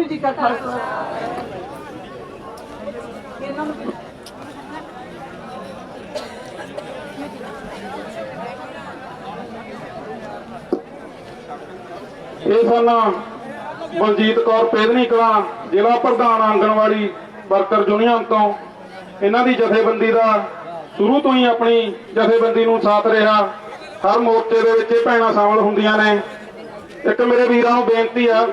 ਵਾਹਿਗੁਰੂ ਜੀ ਕਾ ਖਾਲਸਾ। ਇਹਨਾਂ ਨੂੰ ਇਹ ਸਨ ਬਲਜੀਤ ਕੌਰ ਪੇਦਨੀ ਕਲਾਂ ਜ਼ਿਲ੍ਹਾ ਪ੍ਰਧਾਨ ਆਂਗਣਵਾੜੀ ਵਰਕਰ ਯੂਨੀਅਨ ਤੋਂ ਇਹਨਾਂ ਦੀ ਜਥੇਬੰਦੀ ਦਾ ਸ਼ੁਰੂ ਤੋਂ ਹੀ ਆਪਣੀ ਜਥੇਬੰਦੀ ਨੂੰ ਸਾਥ ਰਿਹਾ। ਹਰ ਮੋਰਚੇ ਦੇ ਵਿੱਚ ਇਹ ਭੈਣਾਂ ਸ਼ਾਮਲ ਹੁੰਦੀਆਂ ਨੇ। ਇੱਕ ਮੇਰੇ ਵੀਰਾਂ ਨੂੰ ਬੇਨਤੀ ਆ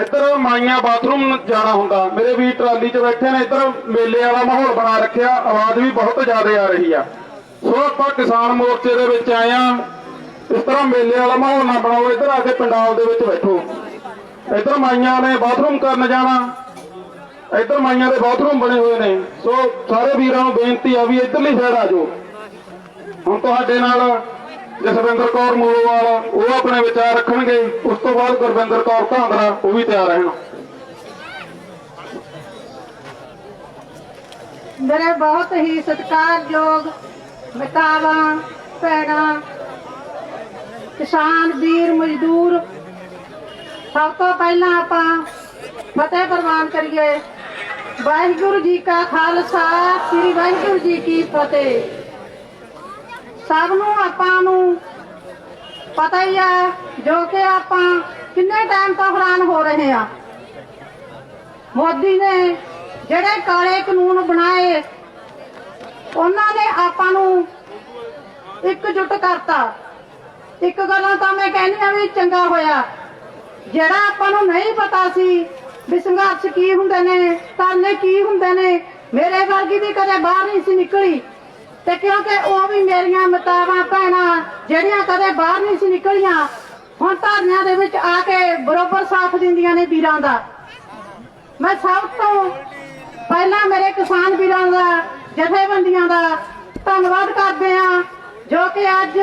ਇੱਧਰ ਮਾਈਆਂ ਬਾਥਰੂਮ ਜਾਣਾ ਹੁੰਦਾ। ਮੇਰੇ ਵੀਰ ਟਰਾਲੀ 'ਚ ਬੈਠੇ ਨੇ, ਇੱਧਰ ਮੇਲੇ ਵਾਲਾ ਮਾਹੌਲ ਬਣਾ ਰੱਖਿਆ। ਆਵਾਜ਼ ਵੀ ਬਹੁਤ ਜ਼ਿਆਦਾ ਆ ਰਹੀ ਆ। ਸੋ ਆਪਾਂ ਕਿਸਾਨ ਮੋਰਚੇ ਦੇ ਵਿੱਚ ਆਏ ਆ। ਇਸ ਤਰ੍ਹਾਂ ਮੇਲੇ ਵਾਲਾ ਮਾਹੌਲ ਨਾ ਬਣਾਓ। ਇੱਧਰ ਆ ਕੇ ਪੰਡਾਲ ਦੇ ਵਿੱਚ ਬੈਠੋ। ਇੱਧਰ ਮਾਈਆਂ ਨੇ ਬਾਥਰੂਮ ਕਰਨ ਜਾਣਾ। ਇੱਧਰ ਮਾਈਆਂ ਦੇ ਬਾਥਰੂਮ ਬਣੇ ਹੋਏ ਨੇ। ਸੋ ਸਾਰੇ ਵੀਰਾਂ ਨੂੰ ਬੇਨਤੀ ਆ ਵੀ ਇੱਧਰਲੀ ਸਾਈਡ ਆ ਜਾਓ। ਹੁਣ ਤੁਹਾਡੇ ਨਾਲ ਜਸਵਿੰਦਰ ਕੌਰ ਮੂਲੋਵਾਲ, ਉਹ ਆਪਣੇ ਵਿਚਾਰ ਰੱਖਣਗੇ। ਉਸ ਤੋਂ ਬਾਅਦ ਗੁਰਵਿੰਦਰ ਕੌਰ ਧਾਂਦਰਾ ਉਹ ਵੀ ਤਿਆਰ ਰਹਿਣ। ਮੇਰੇ ਬਹੁਤ ਹੀ ਸਤਿਕਾਰਯੋਗ ਮਿਤਾਵਾਂ, ਭੈਣਾਂ, ਕਿਸਾਨ, ਵੀਰ, ਮਜ਼ਦੂਰ, ਸਭ ਤੋਂ ਪਹਿਲਾਂ ਆਪਾਂ ਫਤਿਹ ਪ੍ਰਵਾਨ ਕਰੀਏ। ਵਾਹਿਗੁਰੂ ਜੀ ਕਾ ਖਾਲਸਾ, ਸ੍ਰੀ ਵਾਹਿਗੁਰੂ ਜੀ ਕੀ ਫਤਿਹ। ਸਭ ਨੂੰ ਆਪਾਂ ਨੂੰ ਪਤਾ ਹੀ ਹੈ ਜੋ ਕਿ ਆਪਾਂ ਕਿੰਨੇ ਟਾਈਮ ਤੋਂ ਹੈਰਾਨ ਹੋ ਰਹੇ ਆ। ਮੋਦੀ ਨੇ ਜਿਹੜੇ ਕਾਲੇ ਕਾਨੂੰਨ ਬਣਾਏ, ਉਹਨਾਂ ਨੇ ਆਪਾਂ ਨੂੰ ਇਕਜੁੱਟ ਕਰਤਾ। ਇੱਕ ਗੱਲੋਂ ਤਾਂ ਮੈਂ ਕਹਿੰਦੀ ਆ ਵੀ ਚੰਗਾ ਹੋਇਆ। ਜਿਹੜਾ ਆਪਾਂ ਨੂੰ ਨਹੀਂ ਪਤਾ ਸੀ ਵੀ ਸੰਘਰਸ਼ ਕੀ ਹੁੰਦੇ ਨੇ ਤਰਨੇ ਕੀ ਹੁੰਦੇ ਨੇ, ਮੇਰੇ ਵਰਗੀ ਵੀ ਕਦੇ ਬਾਹਰ ਨਹੀਂ ਸੀ ਨਿਕਲੀ। ਤੇ ਕਿਉਂਕਿ ਉਹ ਵੀ ਮੇਰੀਆਂ ਮਤਾਵਾਂ ਭੈਣਾਂ, ਜਿਹੜੀਆਂ ਕਦੇ ਬਾਹਰ ਨਹੀਂ ਸੀ ਨਿਕਲੀਆਂ, ਹੁਣ ਧਰਨਿਆਂ ਦੇ ਵਿੱਚ ਆ ਕੇ ਬਰੋਬਰ ਸਾਥ ਦਿੰਦੀਆਂ ਨੇ ਵੀਰਾਂ ਦਾ। ਮੈਂ ਸਭ ਤੋਂ ਪਹਿਲਾਂ ਮੇਰੇ ਕਿਸਾਨ ਵੀਰਾਂ ਦਾ, ਜਥੇਬੰਦੀਆਂ ਦਾ ਧੰਨਵਾਦ ਕਰਦੇ ਹਾਂ, ਜੋ ਕਿ ਅੱਜ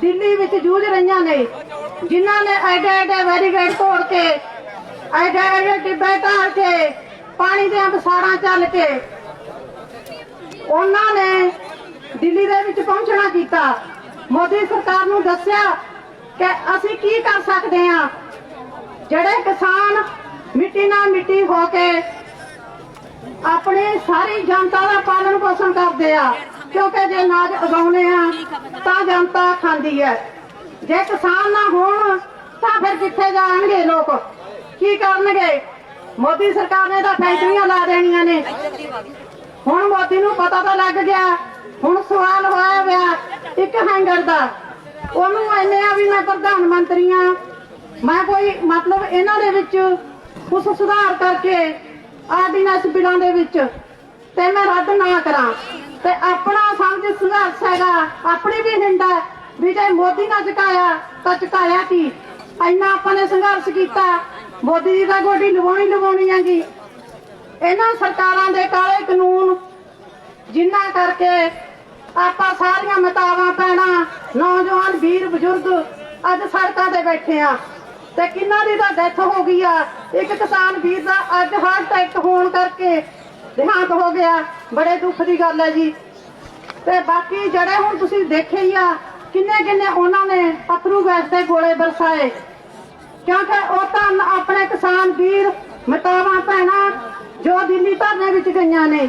ਦਿੱਲੀ ਵਿੱਚ ਜੂਝ ਰਹੀਆਂ ਨੇ, ਜਿਨ੍ਹਾਂ ਨੇ ਐਡੇ ਐਡੇ ਬੈਰੀਕੇਡ ਤੋੜ ਕੇ, ਐਡੇ ਐਡੇ ਟਿੱਬੇ ਢਾਲ ਕੇ, ਪਾਣੀ ਦੀਆਂ ਬਸਾੜਾਂ ਚੱਲ ਕੇ, ਉਹਨਾਂ ਨੇ ਦਿੱਲੀ ਦੇ ਵਿੱਚ ਪਹੁੰਚਣਾ ਕੀਤਾ। ਮੋਦੀ ਸਰਕਾਰ ਨੂੰ ਦੱਸਿਆ ਕਿ ਅਸੀਂ ਕੀ ਕਰ ਸਕਦੇ ਹਾਂ? ਜਿਹੜੇ ਕਿਸਾਨ ਮਿੱਟੀ ਨਾਲ ਮਿੱਟੀ ਹੋ ਕੇ ਆਪਣੀ ਸਾਰੀ ਜਨਤਾ ਦਾ ਪਾਲਣ ਪੋਸ਼ਣ ਕਰਦੇ ਆ, ਕਿਉਂਕਿ ਜੇ ਨਾਜ ਉਗਾਉਨੇ ਆ, ਤਾਂ ਜਨਤਾ ਖਾਂਦੀ ਹੈ। ਜੇ ਕਿਸਾਨ ਨਾ ਹੋਣ, ਤਾਂ ਫਿਰ ਕਿੱਥੇ ਜਾਣਗੇ ਲੋਕ? ਕੀ ਕਰਨਗੇ? ਮੋਦੀ ਸਰਕਾਰ ਨੇ ਤਾਂ ਫੈਕਟਰੀਆਂ ਲਾ ਦੇਣੀਆਂ ਨੇ। ਹੁਣ ਮੋਦੀ ਨੂੰ ਪਤਾ ਤਾਂ ਲੱਗ ਗਿਆ ਹੁਣ ਸਵਾਲ ਹੋਇਆ ਵਿਆ ਇੱਕ ਹੈਂਗਰ ਦਾ। ਉਹਨੂੰ ਐਨੇ ਆ ਵੀ ਮੈਂ ਪ੍ਰਧਾਨ ਮੰਤਰੀ ਆ ਮੈਂ ਕੋਈ ਮਤਲਬ ਇਹਨਾਂ ਦੇ ਵਿੱਚ ਕੁਝ ਸੁਧਾਰ ਕਰਕੇ ਆਰਡੀਨੈਂਸ ਬਿਲਾਂ ਦੇ ਵਿੱਚ ਤੇ ਮੈਂ ਰੱਦ ਨਾ ਕਰਾਂ। ਤੇ ਆਪਣਾ ਸਮਝ ਸੰਘਰਸ਼ ਹੈਗਾ, ਆਪਣੀ ਵੀ ਹਿੰਦਾ ਵੀ ਜੇ ਮੋਦੀ ਨਾ ਝੁਕਾਇਆ ਤਾਂ ਝੁਕਾਇਆ ਕੀ? ਇੰਨਾ ਆਪਾਂ ਨੇ ਸੰਘਰਸ਼ ਕੀਤਾ, ਮੋਦੀ ਜੀ ਦਾ ਗੋਡੀ ਲਵਾਉਣੀ ਲਵਾਉਣੀ ਹੈਗੀ। ਇਹਨਾਂ ਸਰਕਾਰਾਂ ਦੇ ਕਾਲੇ ਕਾਨੂੰਨ ਜਿਨ੍ਹਾਂ ਕਰਕੇ ਆਪਾਂ ਸਾਰੀਆਂ ਮਤਾਵਾਂ ਪੈਣਾ ਨੌਜਵਾਨ, ਵੀਰ, ਬਜ਼ੁਰਗ ਅੱਜ ਸੜਕਾਂ ਤੇ ਬੈਠੇ ਆ। ਤੇ ਕਿੰਨਾਂ ਦੀ ਤਾਂ ਡੈਥ ਹੋ ਗਈ ਆ? ਇੱਕ ਕਿਸਾਨ ਵੀਰ ਦਾ ਅੱਜ ਹਾਰਟ ਅਟੈਕ ਹੋਣ ਕਰਕੇ ਦੇਹਾਂਤ ਹੋ ਗਿਆ। ਬੜੇ ਦੁੱਖ ਦੀ ਗੱਲ ਹੈ ਜੀ। ਤੇ ਬਾਕੀ ਜਿਹੜੇ ਹੁਣ ਤੁਸੀਂ ਦੇਖੇ ਹੀ ਆ ਕਿੰਨੇ ਕਿੰਨੇ ਉਹਨਾਂ ਨੇ ਪਥਰੂ ਗੈਸ ਦੇ ਗੋਲੇ ਬਰਸਾਏ ਕਿਉਂਕਿ ਉਹ ਤਾਂ ਆਪਣੇ ਕਿਸਾਨ ਵੀਰ, ਮਤਾਵਾਂ ਭੈਣਾਂ ਜੋ ਦਿੱਲੀ ਧਰਨੇ ਵਿੱਚ ਗਈਆਂ ਨੇ।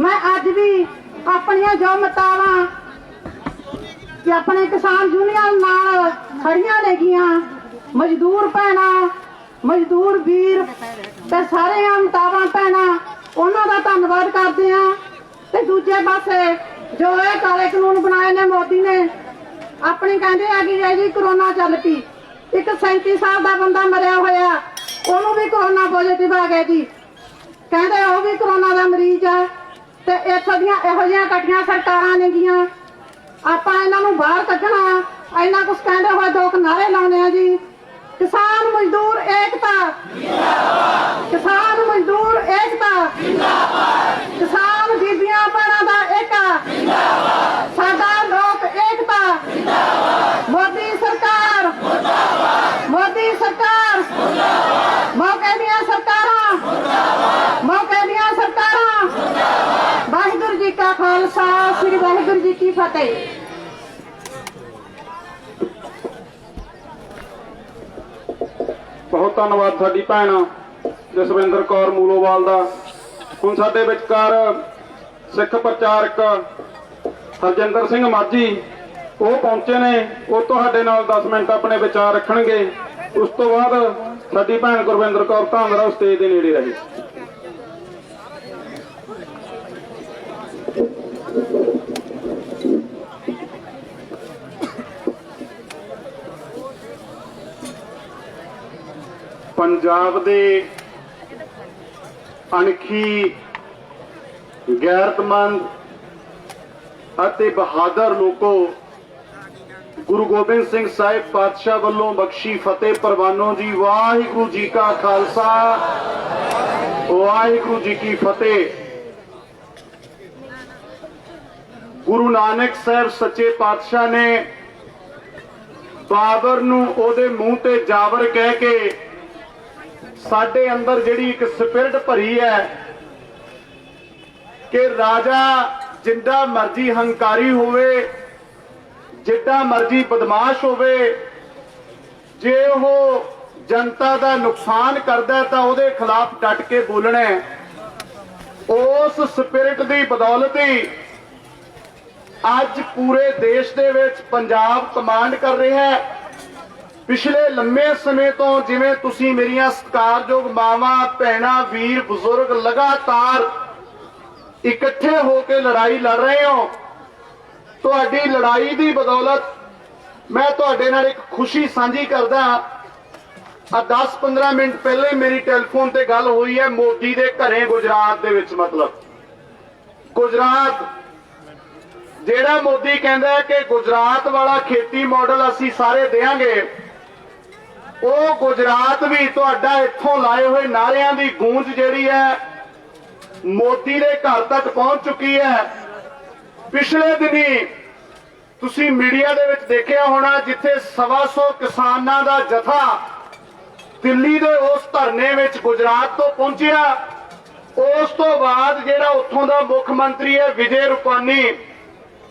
ਮੈਂ ਅੱਜ ਵੀ ਆਪਣੀਆਂ ਜੋ ਮਤਾਵਾਂ ਕਿ ਆਪਣੇ ਕਿਸਾਨ ਯੂਨੀਅਨ ਨਾਲ ਖੜੀਆਂ ਨੇਗੀਆਂ, ਮਜ਼ਦੂਰ ਭੈਣਾਂ, ਮਜ਼ਦੂਰ ਵੀਰ ਤੇ ਸਾਰੇ ਮਤਾਵਾਂ ਭੈਣਾਂ, ਉਹਨਾਂ ਦਾ ਧੰਨਵਾਦ ਕਰਦੇ ਆ ਤੇ ਦੂਜੇ ਪਾਸੇ ਜੋ ਇਹ ਕਾਲੇ ਕਾਨੂੰਨ ਬਣਾਏ ਨੇ ਮੋਦੀ ਨੇ, ਆਪਣੇ ਕਹਿੰਦੇ ਆ ਕਿ ਜੀ ਕਰੋਨਾ ਚੱਲ ਪਈ। ਇੱਕ 37 ਸਾਲ ਦਾ ਬੰਦਾ ਮਰਿਆ ਹੋਇਆ, ਉਹਨੂੰ ਵੀ ਕਰੋਨਾ ਪੋਜ਼ਿਟਿਵ ਆ ਗਿਆ ਜੀ। ਕਹਿੰਦੇ ਉਹ ਵੀ ਕਰੋਨਾ ਦਾ ਮਰੀਜ਼ ਆ। ਤੇ ਇੱਥੋਂ ਦੀਆਂ ਇਹੋ ਜਿਹੀਆਂ ਇਕੱਠੀਆਂ ਸਰਕਾਰਾਂ ਨੇਗੀਆਂ ਆਪਾਂ ਇਹਨਾਂ ਨੂੰ ਬਾਹਰ ਕੱਢਣਾ, ਇੰਨਾ ਕੁਝ ਕਹਿੰਦੇ ਹੋਏ ਦੋ ਨਾਰੇ ਲਾਉਂਦੇ ਆ ਜੀ। ਕਿਸਾਨ ਮਜ਼ਦੂਰ ਏਕਤਾ। ਜਿੰਦਾਬਾਦ ਕਿਸਾਨ ਮਜ਼ਦੂਰ ਏਕਤਾ ਜਿੰਦਾਬਾਦ ਕਿਸਾਨ ਬੀਬੀਆਂ ਭੈਣਾਂ ਦਾ ਏਕਾ ਜਿੰਦਾਬਾਦ ਸਾਡਾ ਲੋਕ ਏਕਤਾ ਜਿੰਦਾਬਾਦ ਮੋਦੀ ਸਰਕਾਰ ਮੁਰਦਾਬਾਦ ਮੋਦੀ ਸਰਕਾਰ ਮੁਰਦਾਬਾਦ ਮੌਕੇ ਦੀਆਂ ਸਰਕਾਰਾਂ ਮੁਰਦਾਬਾਦ ਮੌਕੇ ਦੀਆਂ ਸਰਕਾਰਾਂ ਮੁਰਦਾਬਾਦ ਵਾਹਿਗੁਰੂ ਜੀ ਕਾ ਖਾਲਸਾ ਸ੍ਰੀ ਵਾਹਿਗੁਰੂ ਜੀ ਬਹੁਤ ਧੰਨਵਾਦ ਸਾਡੀ ਭੈਣ ਜਸਵਿੰਦਰ ਕੌਰ ਮੂਲੋਵਾਲ ਦਾ। ਹੁਣ ਸਾਡੇ ਵਿਚਕਾਰ ਸਿੱਖ ਪ੍ਰਚਾਰਕ ਹਰਜਿੰਦਰ ਸਿੰਘ ਮਾਝੀ, ਉਹ ਪਹੁੰਚੇ ਨੇ, ਉਹ ਤੁਹਾਡੇ ਨਾਲ 10 ਮਿੰਟ ਆਪਣੇ ਵਿਚਾਰ ਰੱਖਣਗੇ। ਉਸ ਤੋਂ ਬਾਅਦ ਸਾਡੀ ਭੈਣ ਗੁਰਵਿੰਦਰ ਕੌਰ ਧਾਂਦਰਾ ਸਟੇਜ ਦੇ ਨੇੜੇ ਰਹੇ। ਪੰਜਾਬ ਦੇ ਅਣਖੀ, ਗੈਰਤਮੰਦ ਅਤੇ ਬਹਾਦਰ ਲੋਕੋ, ਗੁਰੂ ਗੋਬਿੰਦ ਸਿੰਘ ਸਾਹਿਬ ਪਾਤਸ਼ਾਹ ਵੱਲੋਂ ਬਖਸ਼ੀ ਫਤਿਹ ਪ੍ਰਵਾਨੋ ਜੀ, ਵਾਹਿਗੁਰੂ ਜੀ ਕਾ ਖਾਲਸਾ, ਵਾਹਿਗੁਰੂ ਜੀ ਕੀ ਫਤਿਹ। ਗੁਰੂ ਨਾਨਕ ਸਾਹਿਬ ਸੱਚੇ ਪਾਤਸ਼ਾਹ ਨੇ ਬਾਬਰ ਨੂੰ ਉਹਦੇ ਮੂੰਹ ਤੇ ਜਾਵਰ ਕਹਿ ਕੇ ਸਾਡੇ ਅੰਦਰ ਜਿਹੜੀ ਇੱਕ ਸਪਿਰਟ ਭਰੀ ਹੈ ਕਿ ਰਾਜਾ ਜਿੰਦਾ ਮਰਜ਼ੀ ਹੰਕਾਰੀ ਹੋਵੇ ਜਿੱਡਾ ਮਰਜ਼ੀ ਬਦਮਾਸ਼ ਹੋਵੇ, ਜੇ ਉਹ ਜਨਤਾ ਦਾ ਨੁਕਸਾਨ ਕਰਦਾ ਤਾਂ ਉਹਦੇ ਖਿਲਾਫ ਡਟ ਕੇ ਬੋਲਣਾ ਉਸ ਸਪਿਰਟ ਦੀ ਬਦੌਲਤ ਹੀ ਅੱਜ ਪੂਰੇ ਦੇਸ਼ ਦੇ ਵਿੱਚ ਪੰਜਾਬ ਕਮਾਂਡ ਕਰ ਰਿਹਾ ਹੈ। ਪਿਛਲੇ ਲੰਮੇ ਸਮੇਂ ਤੋਂ ਜਿਵੇਂ ਤੁਸੀਂ ਮੇਰੀਆਂ ਸਤਿਕਾਰਯੋਗ ਮਾਵਾਂ, ਭੈਣਾਂ, ਵੀਰ, ਬਜ਼ੁਰਗ ਲਗਾਤਾਰ ਇਕੱਠੇ ਹੋ ਕੇ ਲੜਾਈ ਲੜ ਰਹੇ ਹੋ, ਤੁਹਾਡੀ ਲੜਾਈ ਦੀ ਬਦੌਲਤ ਮੈਂ ਤੁਹਾਡੇ ਨਾਲ ਇੱਕ ਖੁਸ਼ੀ ਸਾਂਝੀ ਕਰਦਾ ਆ 10-15 ਮਿੰਟ ਪਹਿਲਾਂ ਹੀ ਮੇਰੀ ਟੈਲੀਫੋਨ ਤੇ ਗੱਲ ਹੋਈ ਹੈ, ਮੋਦੀ ਦੇ ਘਰੇ ਗੁਜਰਾਤ ਦੇ ਵਿੱਚ ਮਤਲਬ। ਗੁਜਰਾਤ, ਜਿਹੜਾ ਮੋਦੀ ਕਹਿੰਦਾ ਕਿ ਗੁਜਰਾਤ ਵਾਲਾ ਖੇਤੀ ਮਾਡਲ ਅਸੀਂ ਸਾਰੇ ਦੇਾਂਗੇ ਉਹ ਗੁਜਰਾਤ ਵੀ ਤੁਹਾਡਾ ਇੱਥੋਂ ਲਾਏ ਹੋਏ ਨਾਰਿਆਂ ਦੀ ਗੂੰਜ ਜਿਹੜੀ ਹੈ, ਮੋਦੀ ਦੇ ਘਰ ਤੱਕ ਪਹੁੰਚ ਚੁੱਕੀ ਹੈ। ਪਿਛਲੇ ਦਿਨੀ ਤੁਸੀਂ ਮੀਡੀਆ ਦੇ ਵਿੱਚ ਦੇਖਿਆ ਹੋਣਾ, ਜਿੱਥੇ ਸਵਾ ਸੌ ਕਿਸਾਨਾਂ ਦਾ ਜਥਾ ਦਿੱਲੀ ਦੇ ਉਸ ਧਰਨੇ ਵਿੱਚ ਗੁਜਰਾਤ ਤੋਂ ਪਹੁੰਚਿਆ। ਉਸ ਤੋਂ ਬਾਅਦ ਜਿਹੜਾ ਉੱਥੋਂ ਦਾ ਮੁੱਖ ਮੰਤਰੀ ਹੈ, ਵਿਜੇ ਰੁਪਾਨੀ,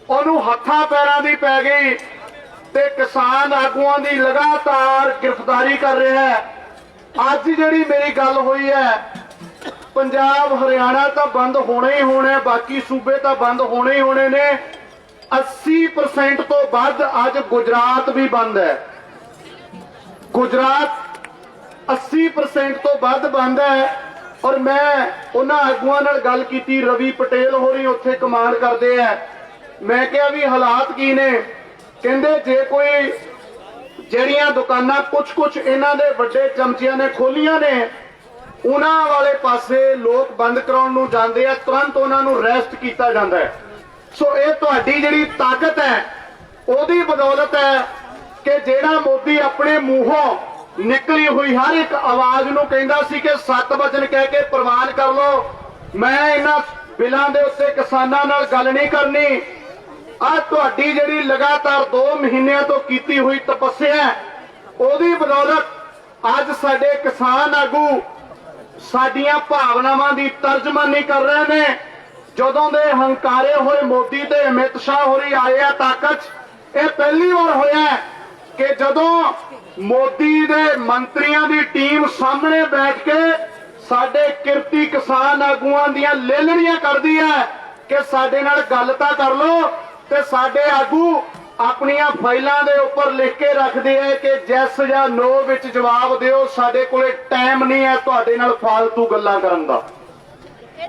ਉਹਨੂੰ ਹੱਥਾਂ ਪੈਰਾਂ ਦੀ ਪੈ ਗਈ। ਤੇ ਕਿਸਾਨ ਆਗੂਆਂ ਦੀ ਲਗਾਤਾਰ ਗ੍ਰਿਫਤਾਰੀ ਕਰ ਰਿਹਾ ਹੈ। ਅੱਜ ਜਿਹੜੀ ਮੇਰੀ ਗੱਲ ਹੋਈ ਹੈ, ਪੰਜਾਬ ਹਰਿਆਣਾ ਤਾਂ ਬੰਦ ਹੋਣਾ ਹੀ ਹੋਣਾ, ਬਾਕੀ ਸੂਬੇ ਤਾਂ ਬੰਦ ਹੋਣੇ ਹੀ ਹੋਣੇ ਨੇ। 80% ਤੋਂ ਵੱਧ ਅੱਜ ਗੁਜਰਾਤ ਵੀ ਬੰਦ ਹੈ। ਗੁਜਰਾਤ 80% ਤੋਂ ਵੱਧ ਬੰਦ ਹੈ ਔਰ ਮੈਂ ਉਹਨਾਂ ਆਗੂਆਂ ਨਾਲ ਗੱਲ ਕੀਤੀ, ਰਵੀ ਪਟੇਲ ਹੋਰੀ ਉੱਥੇ ਕਮਾਂਡ ਕਰਦੇ ਆ ਮੈਂ ਕਿਹਾ ਵੀ ਹਾਲਾਤ ਕੀ ਨੇ? ਕਹਿੰਦੇ ਜੇ ਕੋਈ ਜਿਹੜੀਆਂ ਦੁਕਾਨਾਂ ਕੁਝ ਕੁਝ ਇਹਨਾਂ ਦੇ ਵੱਡੇ ਚਮਚਿਆਂ ਨੇ ਖੋਲੀਆਂ ਨੇ, ਉਹਨਾਂ ਵਾਲੇ ਪਾਸੇ ਲੋਕ ਬੰਦ ਕਰਾਉਣ ਨੂੰ ਜਾਂਦੇ ਆ, ਤੁਰੰਤ ਉਹਨਾਂ ਨੂੰ ਅਰੈਸਟ ਕੀਤਾ ਜਾਂਦਾ ਹੈ। ਸੋ ਇਹ ਤੁਹਾਡੀ ਜਿਹੜੀ ਤਾਕਤ ਹੈ, ਉਹਦੀ ਬਦੌਲਤ ਹੈ ਕਿ ਜਿਹੜਾ ਮੋਦੀ ਆਪਣੇ ਮੂੰਹੋਂ ਨਿਕਲੀ ਹੋਈ ਹਰ ਇੱਕ ਆਵਾਜ਼ ਨੂੰ ਕਹਿੰਦਾ ਸੀ ਕਿ ਸੱਤ ਵਚਨ ਕਹਿ ਕੇ ਪ੍ਰਵਾਨ ਕਰ ਲਓ, ਮੈਂ ਇਹਨਾਂ ਬਿੱਲਾਂ ਦੇ ਉੱਤੇ ਕਿਸਾਨਾਂ ਨਾਲ ਗੱਲ ਨਹੀਂ ਕਰਨੀ। ਆ ਤੁਹਾਡੀ ਜਿਹੜੀ ਲਗਾਤਾਰ 2 ਮਹੀਨਿਆਂ ਤੋਂ ਕੀਤੀ ਹੋਈ ਤਪੱਸਿਆ ਉਹਦੀ ਬਦੌਲਤ ਅੱਜ ਸਾਡੇ ਕਿਸਾਨ ਆਗੂ ਸਾਡੀਆਂ ਭਾਵਨਾਵਾਂ ਦੀ ਤਰਜਮਾਨੀ ਕਰ ਰਹੇ ਨੇ। ਜਦੋਂ ਦੇ ਹੰਕਾਰੇ ਹੋਏ ਮੋਦੀ ਤੇ ਅਮਿਤ ਸ਼ਾਹ ਹੋਰੀ ਆਏ ਆ ਤਾਕਤ, ਇਹ ਪਹਿਲੀ ਵਾਰ ਹੋਇਆ ਕਿ ਜਦੋਂ ਮੋਦੀ ਦੇ ਮੰਤਰੀਆਂ ਦੀ ਟੀਮ ਸਾਹਮਣੇ ਬੈਠ ਕੇ ਸਾਡੇ ਕਿਰਤੀ ਕਿਸਾਨ ਆਗੂਆਂ ਦੀਆਂ ਲੇਲਣੀਆਂ ਕਰਦੀ ਹੈ ਕਿ ਸਾਡੇ ਨਾਲ ਗੱਲ ਤਾਂ ਕਰ ਲਓ ਤੇ ਸਾਡੇ ਆਗੂ ਆਪਣੀਆਂ ਫਾਈਲਾਂ ਦੇ ਉੱਪਰ ਲਿਖ ਕੇ ਰੱਖਦੇ ਆ ਕਿ ਜੈਸ ਜਾਂ ਨੋ ਵਿੱਚ ਜਵਾਬ ਦਿਓ। ਸਾਡੇ ਕੋਲੇ ਟਾਈਮ ਨਹੀਂ ਹੈ ਤੁਹਾਡੇ ਨਾਲ ਫਾਲਤੂ ਗੱਲਾਂ ਕਰਨ ਦਾ।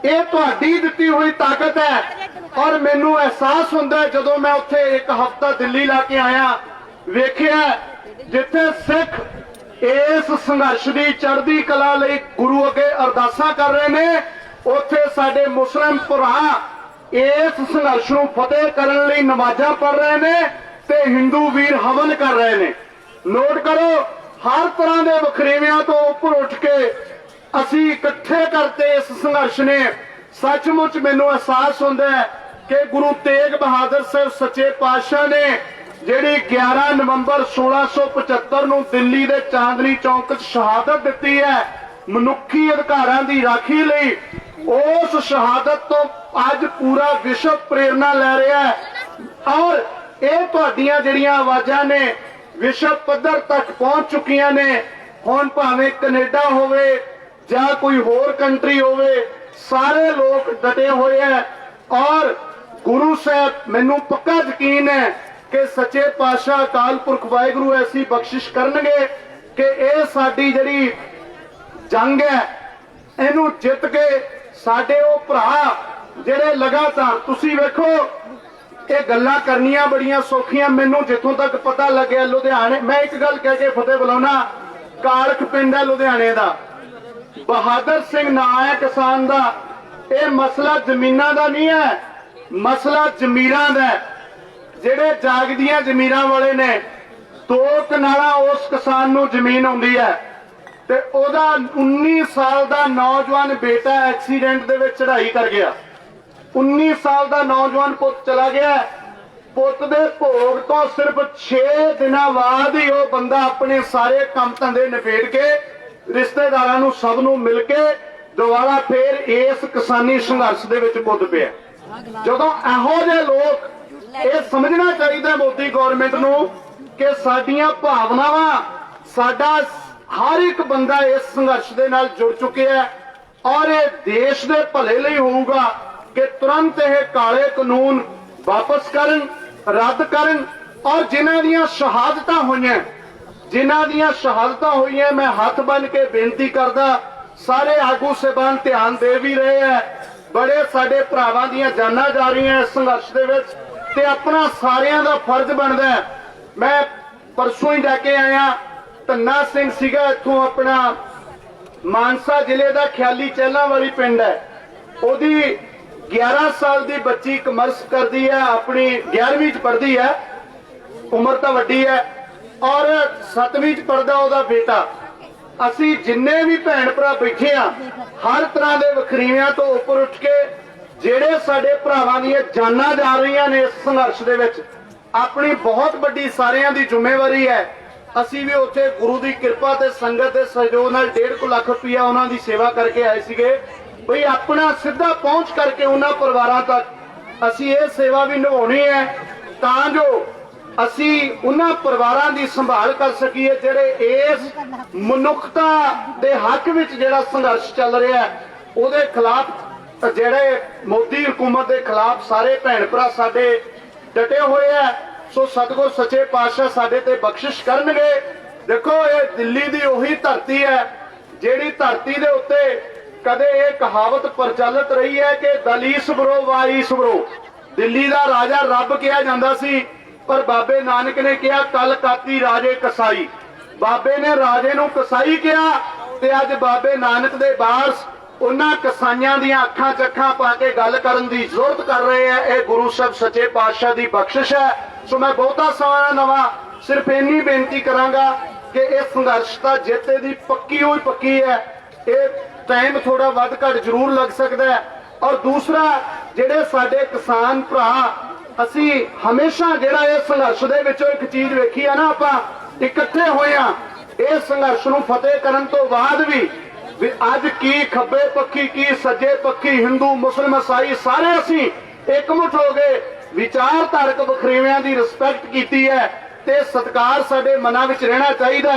ਇਹ ਤੁਹਾਡੀ ਦਿੱਤੀ ਹੋਈ ਤਾਕਤ ਹੈ ਔਰ ਮੈਨੂੰ ਅਹਿਸਾਸ ਹੁੰਦਾ ਜਦੋਂ ਮੈਂ ਉੱਥੇ ਇੱਕ ਹਫ਼ਤਾ ਦਿੱਲੀ ਲਾ ਕੇ ਆਇਆ, ਵੇਖਿਆ ਜਿੱਥੇ ਸਿੱਖ ਇਸ ਸੰਘਰਸ਼ ਦੀ ਚੜ੍ਹਦੀ ਕਲਾ ਲਈ ਗੁਰੂ ਅੱਗੇ ਅਰਦਾਸਾਂ ਕਰ ਰਹੇ ਨੇ, ਉੱਥੇ ਸਾਡੇ ਮੁਸਲਮਾਨ ਭਰਾ ਇਸ ਸੰਘਰਸ਼ ਨੂੰ ਫਤਿਹ ਕਰਨ ਲਈ ਨਮਾਜ਼ਾਂ ਪੜ੍ਹ ਰਹੇ ਨੇ ਤੇ ਹਿੰਦੂ ਵੀਰ ਹਵਨ ਕਰ ਰਹੇ ਨੇ। ਨੋਟ ਕਰੋ, ਹਰ ਤਰ੍ਹਾਂ ਦੇ ਵਖਰੇਵਿਆਂ ਤੋਂ ਉੱਪਰ ਉੱਠ ਕੇ ਅਸੀਂ ਇਕੱਠੇ ਕਰਤੇ ਇਸ ਸੰਘਰਸ਼ ਨੇ ਸੱਚਮੁੱਚ ਮੈਨੂੰ ਅਹਿਸਾਸ ਹੁੰਦਾ ਹੈ ਕਿ ਗੁਰੂ ਤੇਗ ਬਹਾਦਰ ਸਾਹਿਬ ਸੱਚੇ ਪਾਤਸ਼ਾਹ ਨੇ ਜਿਹੜੀ 11 ਨਵੰਬਰ 1675 ਨੂੰ ਦਿੱਲੀ ਦੇ ਚਾਂਦਨੀ ਚੌਂਕ 'ਚ ਸ਼ਹਾਦਤ ਦਿੱਤੀ ਹੈ, ਮਨੁੱਖੀ ਅਧਿਕਾਰਾਂ ਦੀ ਰਾਖੀ ਲਈ, ਉਸ ਸ਼ਹਾਦਤ ਤੋਂ ਅੱਜ ਪੂਰਾ ਵਿਸ਼ਵ ਪ੍ਰੇਰਣਾ ਲੈ ਰਿਹਾ ਹੈ। ਔਰ ਇਹ ਤੁਹਾਡੀਆਂ ਜਿਹੜੀਆਂ ਆਵਾਜ਼ਾਂ ਨੇ, ਵਿਸ਼ਵ ਪੱਧਰ ਤੱਕ ਪਹੁੰਚ ਚੁੱਕੀਆਂ ਨੇ। ਹੁਣ ਭਾਵੇਂ ਕੈਨੇਡਾ ਹੋਵੇ ਜਾਂ ਕੋਈ ਹੋਰ ਕੰਟਰੀ ਹੋਵੇ, ਸਾਰੇ ਲੋਕ ਡਟੇ ਹੋਏ ਐ ਔਰ ਗੁਰੂ ਸਾਹਿਬ, ਮੈਨੂੰ ਪੱਕਾ ਯਕੀਨ ਹੈ ਕਿ ਸੱਚੇ ਪਾਤਸ਼ਾਹ ਅਕਾਲ ਪੁਰਖ ਵਾਹਿਗੁਰੂ ਐਸੀ ਬਖਸ਼ਿਸ਼ ਕਰਨਗੇ ਕਿ ਇਹ ਸਾਡੀ ਜਿਹੜੀ ਜੰਗ ਹੈ, ਇਹਨੂੰ ਜਿੱਤ ਕੇ ਸਾਡੇ ਉਹ ਭਰਾ ਜਿਹੜੇ ਲਗਾਤਾਰ ਤੁਸੀਂ ਵੇਖੋ, ਇਹ ਗੱਲਾਂ ਕਰਨੀਆਂ ਬੜੀਆਂ ਸੌਖੀਆਂ। ਮੈਨੂੰ ਜਿੱਥੋਂ ਤੱਕ ਪਤਾ ਲੱਗਿਆ ਲੁਧਿਆਣੇ, ਮੈਂ ਇੱਕ ਗੱਲ ਕਹਿ ਕੇ ਫਤਿਹ ਬੁਲਾਉਣਾ, ਕਾਲਖ ਪਿੰਡ ਹੈ ਲੁਧਿਆਣੇ ਦਾ। ਬਹਾਦਰ ਸਿੰਘ ਨਾਂ ਹੈ ਕਿਸਾਨ ਦਾ। ਇਹ ਮਸਲਾ ਜ਼ਮੀਨਾਂ ਦਾ ਨਹੀਂ ਹੈ, ਮਸਲਾ ਜ਼ਮੀਰਾਂ ਦਾ ਜਿਹੜੇ ਜਾਗਦੀਆਂ ਜ਼ਮੀਰਾਂ ਵਾਲੇ ਨੇ, ਦੋ ਕਨਾਲਾਂ ਉਸ ਕਿਸਾਨ ਨੂੰ ਜ਼ਮੀਨ ਆਉਂਦੀ ਹੈ। ਤੇ ਉਹਦਾ 19 ਸਾਲ ਦਾ ਨੌਜਵਾਨ ਬੇਟਾ ਐਕਸੀਡੈਂਟ ਦੇ ਵਿੱਚ ਚੜਾਈ ਕਰ ਗਿਆ। 19 ਸਾਲ ਦਾ ਨੌਜਵਾਨ ਪੁੱਤ ਚਲਾ ਗਿਆ ਪੁੱਤ ਦੇ ਭੋਗ ਤੋਂ ਸਿਰਫ 6 ਦਿਨਾਂ ਬਾਅਦ ਹੀ ਉਹ ਬੰਦਾ ਆਪਣੇ ਸਾਰੇ ਕੰਮ ਧੰਦੇ ਨਿਪੇੜ ਕੇ, ਰਿਸ਼ਤੇਦਾਰਾਂ ਨੂੰ ਸਭ ਨੂੰ ਮਿਲ ਕੇ ਦੁਬਾਰਾ ਫੇਰ ਇਸ ਕਿਸਾਨੀ ਸੰਘਰਸ਼ ਦੇ ਵਿੱਚ ਕੁੱਦ ਪਿਆ। ਜਦੋਂ ਇਹੋ ਜਿਹੇ ਲੋਕ ਇਹ ਸਮਝਣਾ ਚਾਹੀਦਾ ਮੋਦੀ ਗਵਰਨਮੈਂਟ ਨੂੰ ਕਿ ਸਾਡੀਆਂ ਭਾਵਨਾਵਾਂ, ਸਾਡਾ ਹਰ ਇੱਕ ਬੰਦਾ ਇਸ ਸੰਘਰਸ਼ ਦੇ ਨਾਲ ਜੁੜ ਚੁੱਕਿਆ ਹੈ ਔਰ ਇਹ ਦੇਸ਼ ਦੇ ਭਲੇ ਲਈ ਹੋਊਗਾ। ਕਿ ਤੁਰੰਤ ਇਹ ਕਾਲੇ ਕਾਨੂੰਨ ਵਾਪਸ ਕਰਨ, ਰੱਦ ਕਰਨ ਔਰ ਜਿਨ੍ਹਾਂ ਦੀਆਂ ਸ਼ਹਾਦਤਾਂ ਹੋਈਆਂ, ਜਿਨ੍ਹਾਂ ਦੀਆਂ ਸ਼ਹਾਦਤਾਂ ਹੋਈਆਂ, ਮੈਂ ਹੱਥ ਬੰਨ ਕੇ ਬੇਨਤੀ ਕਰਦਾ, ਸਾਰੇ ਆਗੂ ਸਹਿਬਾਨ ਧਿਆਨ ਦੇ ਵੀ ਰਹੇ ਹੈ, ਬੜੇ ਸਾਡੇ ਭਰਾਵਾਂ ਦੀਆਂ ਜਾਨਾਂ ਜਾ ਰਹੀਆਂ ਇਸ ਸੰਘਰਸ਼ ਦੇ ਵਿੱਚ ਤੇ ਆਪਣਾ ਸਾਰਿਆਂ ਦਾ ਫਰਜ਼ ਬਣਦਾ ਮੈਂ ਪਰਸੋਂ ਹੀ ਜਾ ਕੇ ਆਇਆ, ਧੰਨਾ ਸਿੰਘ ਸੀਗਾ ਇੱਥੋਂ ਆਪਣਾ, ਮਾਨਸਾ ਜ਼ਿਲ੍ਹੇ ਦਾ ਖਿਆਲੀ ਚਹਿਲਾਂ ਵਾਲੀ ਪਿੰਡ ਹੈ। ਉਹਦੀ 11 ਸਾਲ ਦੀ ਬੱਚੀ ਕਮਰਸ ਕਰਦੀ ਹੈ, ਆਪਣੀ 11ਵੀਂ ਚ ਪੜ੍ਹਦੀ ਹੈ, ਉਮਰ ਤਾਂ ਵੱਡੀ ਹੈ, ਔਰ 7ਵੀਂ ਚ ਪੜਦਾ ਉਹਦਾ ਬੇਟਾ। ਅਸੀਂ ਜਿੰਨੇ ਵੀ ਭੈਣ ਭਰਾ ਬੈਠੇ ਆ ਹਰ ਤਰ੍ਹਾਂ ਦੇ ਵਖਰੀਆਂ ਤੋਂ ਉੱਪਰ ਉੱਠ ਕੇ ਜਿਹੜੇ ਸਾਡੇ ਭਰਾਵਾਂ ਦੀਆਂ ਜਾਨਾਂ ਜਾ ਰਹੀਆਂ ਨੇ ਇਸ ਸੰਘਰਸ਼ ਦੇ ਵਿੱਚ, ਆਪਣੀ ਬਹੁਤ ਵੱਡੀ ਸਾਰਿਆਂ ਦੀ ਜ਼ਿੰਮੇਵਾਰੀ ਹੈ। ਅਸੀਂ ਵੀ ਉੱਥੇ ਗੁਰੂ ਦੀ ਕਿਰਪਾ ਤੇ ਸੰਗਤ ਦੇ ਸਹਿਯੋਗ ਨਾਲ 1.5 ਲੱਖ ਰੁਪਇਆ ਉਹਨਾਂ ਦੀ ਸੇਵਾ ਕਰਕੇ ਆਏ ਸੀਗੇ। ਬਈ ਆਪਣਾ ਸਿੱਧਾ ਪਹੁੰਚ ਕਰਕੇ ਉਹਨਾਂ ਪਰਿਵਾਰਾਂ ਤੱਕ ਅਸੀਂ ਇਹ ਸੇਵਾ ਵੀ ਨਿਭਾਉਣੀ ਹੈ ਤਾਂ ਜੋ ਅਸੀਂ ਉਹਨਾਂ ਪਰਿਵਾਰਾਂ ਦੀ ਸੰਭਾਲ ਕਰ ਸਕੀਏ ਜਿਹੜੇ ਇਸ ਮਨੁੱਖਤਾ ਦੇ ਹੱਕ ਵਿੱਚ ਜਿਹੜਾ ਸੰਘਰਸ਼ ਚੱਲ ਰਿਹਾ ਹੈ, ਉਹਦੇ ਖਿਲਾਫ ਜਿਹੜੇ ਮੋਦੀ ਹਕੂਮਤ ਦੇ ਖਿਲਾਫ ਸਾਰੇ ਭੈਣ ਭਰਾ ਸਾਡੇ ਡਟੇ ਹੋਏ ਆ ਸੋ ਸਤਿਗੁਰ ਸੱਚੇ ਪਾਤਸ਼ਾਹ ਸਾਡੇ ਤੇ ਬਖਸ਼ਿਸ਼ ਕਰਨਗੇ। ਦੇਖੋ, ਇਹ ਦਿੱਲੀ ਦੀ ਉਹੀ ਧਰਤੀ ਹੈ, ਜਿਹੜੀ ਧਰਤੀ ਦੇ ਉੱਤੇ ਕਦੇ ਇਹ ਕਹਾਵਤ ਪ੍ਰਚਲਿਤ ਰਹੀ ਹੈ ਕਿ ਦਲੀਸ ਬਰੋ ਵਾਈਸ ਬਰੋ ਦਿੱਲੀ ਦਾ ਰਾਜਾ ਰੱਬ ਕਿਹਾ ਜਾਂਦਾ ਸੀ, ਪਰ ਬਾਬੇ ਨਾਨਕ ਨੇ ਕਿਹਾ ਕਲ ਕਾਤੀ ਰਾਜੇ ਕਸਾਈ। ਬਾਬੇ ਨੇ ਰਾਜੇ ਨੂੰ ਕਸਾਈ ਕਿਹਾ ਤੇ ਅੱਜ ਬਾਬੇ ਨਾਨਕ ਦੇ ਵਾਰਸ ਉਹਨਾਂ ਕਸਾਈਆਂ ਦੀਆਂ ਅੱਖਾਂ ਚੱਖਾਂ ਪਾ ਕੇ ਗੱਲ ਕਰਨ ਦੀ ਜ਼ਰੂਰਤ ਕਰ ਰਹੇ ਆ ਇਹ ਗੁਰੂ ਸਾਹਿਬ ਸੱਚੇ ਪਾਤਸ਼ਾਹ ਦੀ ਬਖਸ਼ਿਸ਼ ਹੈ। ਸੋ ਮੈਂ ਬਹੁਤਾ ਸਮਾਂ ਨਵਾਂ ਸਿਰਫ ਇੰਨੀ ਬੇਨਤੀ ਕਰਾਂਗਾ ਕਿ ਇਹ ਸੰਘਰਸ਼ ਤਾਂ ਜਿੱਤੇ ਦੀ ਪੱਕੀ ਹੋਈ ਪੱਕੀ ਹੈ। ਇਹ ਟਾਈਮ ਥੋੜਾ ਵੱਧ ਘੱਟ ਜ਼ਰੂਰ ਲੱਗ ਸਕਦਾ ਹੈ। ਔਰ ਦੂਸਰਾ, ਜਿਹੜੇ ਸਾਡੇ ਕਿਸਾਨ ਭਰਾ, ਅਸੀਂ ਹਮੇਸ਼ਾ ਜਿਹੜਾ ਇਹ ਸੰਘਰਸ਼ ਦੇ ਵਿੱਚੋਂ ਇੱਕ ਚੀਜ਼ ਵੇਖੀ ਆ ਨਾ ਆਪਾਂ, ਇਕੱਠੇ ਹੋਏ ਆ। ਇਹ ਸੰਘਰਸ਼ ਨੂੰ ਫਤਿਹ ਕਰਨ ਤੋਂ ਬਾਅਦ ਵੀ ਵੀ ਅੱਜ ਕੀ ਖੱਬੇ ਪੱਖੀ, ਕੀ ਸੱਜੇ ਪੱਖੀ, ਹਿੰਦੂ, ਮੁਸਲਮਾਨ, ਈਸਾਈ, ਸਾਰੇ ਅਸੀਂ ਇਕਮੁੱਠ ਹੋ ਗਏ ਵਿਚਾਰਧਾਰਕ ਵਖਰੇਵਿਆਂ ਦੀ ਰਿਸਪੈਕਟ ਕੀਤੀ ਹੈ ਤੇ ਸਤਕਾਰ ਸਾਡੇ ਮਨਾਂ ਵਿੱਚ ਰਹਿਣਾ ਚਾਹੀਦਾ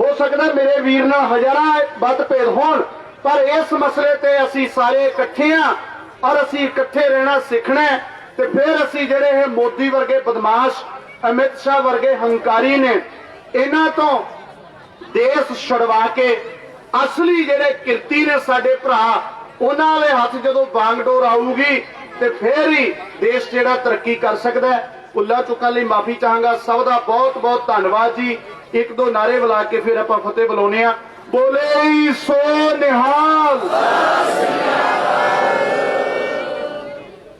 ਹੋ। ਸਕਦਾ ਮੇਰੇ ਵੀਰ ਨਾਲ ਹਜ਼ਾਰਾਂ ਮਤਭੇਦ ਹੋਣ ਪਰ ਇਸ ਮਸਲੇ ਤੇ ਅਸੀਂ ਸਾਰੇ ਇਕੱਠੇ ਆ ਔਰ ਅਸੀਂ ਇਕੱਠੇ ਰਹਿਣਾ ਸਿੱਖਣਾ ਤੇ ਫਿਰ ਅਸੀਂ ਜਿਹੜੇ ਇਹ ਮੋਦੀ ਵਰਗੇ ਬਦਮਾਸ਼, ਅਮਿਤ ਸ਼ਾਹ ਵਰਗੇ ਹੰਕਾਰੀ ਨੇ, ਇਹਨਾਂ ਤੋਂ ਦੇਸ਼ ਛੜਵਾ ਕੇ ਅਸਲੀ ਜਿਹੜੇ ਕਿਰਤੀ ਨੇ ਸਾਡੇ ਭਰਾ, ਉਹਨਾਂ ਦੇ ਹੱਥ ਜਦੋਂ ਬਾਗਡੋਰ ਆਊਗੀ ਤੇ ਫੇਰ ਹੀ ਦੇਸ਼ ਜਿਹੜਾ ਤਰੱਕੀ ਕਰ ਸਕਦਾ ਹੈ। ਉੱਲਾ ਚੁੱਕਣ ਲਈ ਮਾਫੀ ਚਾਹਾਂਗਾ। ਸਭ ਦਾ ਬਹੁਤ ਬਹੁਤ ਧੰਨਵਾਦ ਜੀ। ਇੱਕ ਦੋ ਨਾਰੇ ਬੁਲਾ ਕੇ ਫਿਰ ਆਪਾਂ ਫਤਿਹ ਬੁਲਾਉਨੇ ਆ ਬੋਲੇ ਸੋ ਨਿਹਾਲ।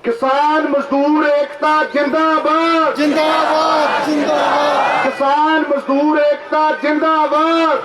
ਕਿਸਾਨ ਮਜ਼ਦੂਰ ਏਕਤਾ ਜਿੰਦਾਬਾਦ। ਜਿੰਦਾਬਾਦ ਜਿੰਦਾਬਾਦ। ਕਿਸਾਨ ਮਜ਼ਦੂਰ ਏਕਤਾ ਜਿੰਦਾਬਾਦ।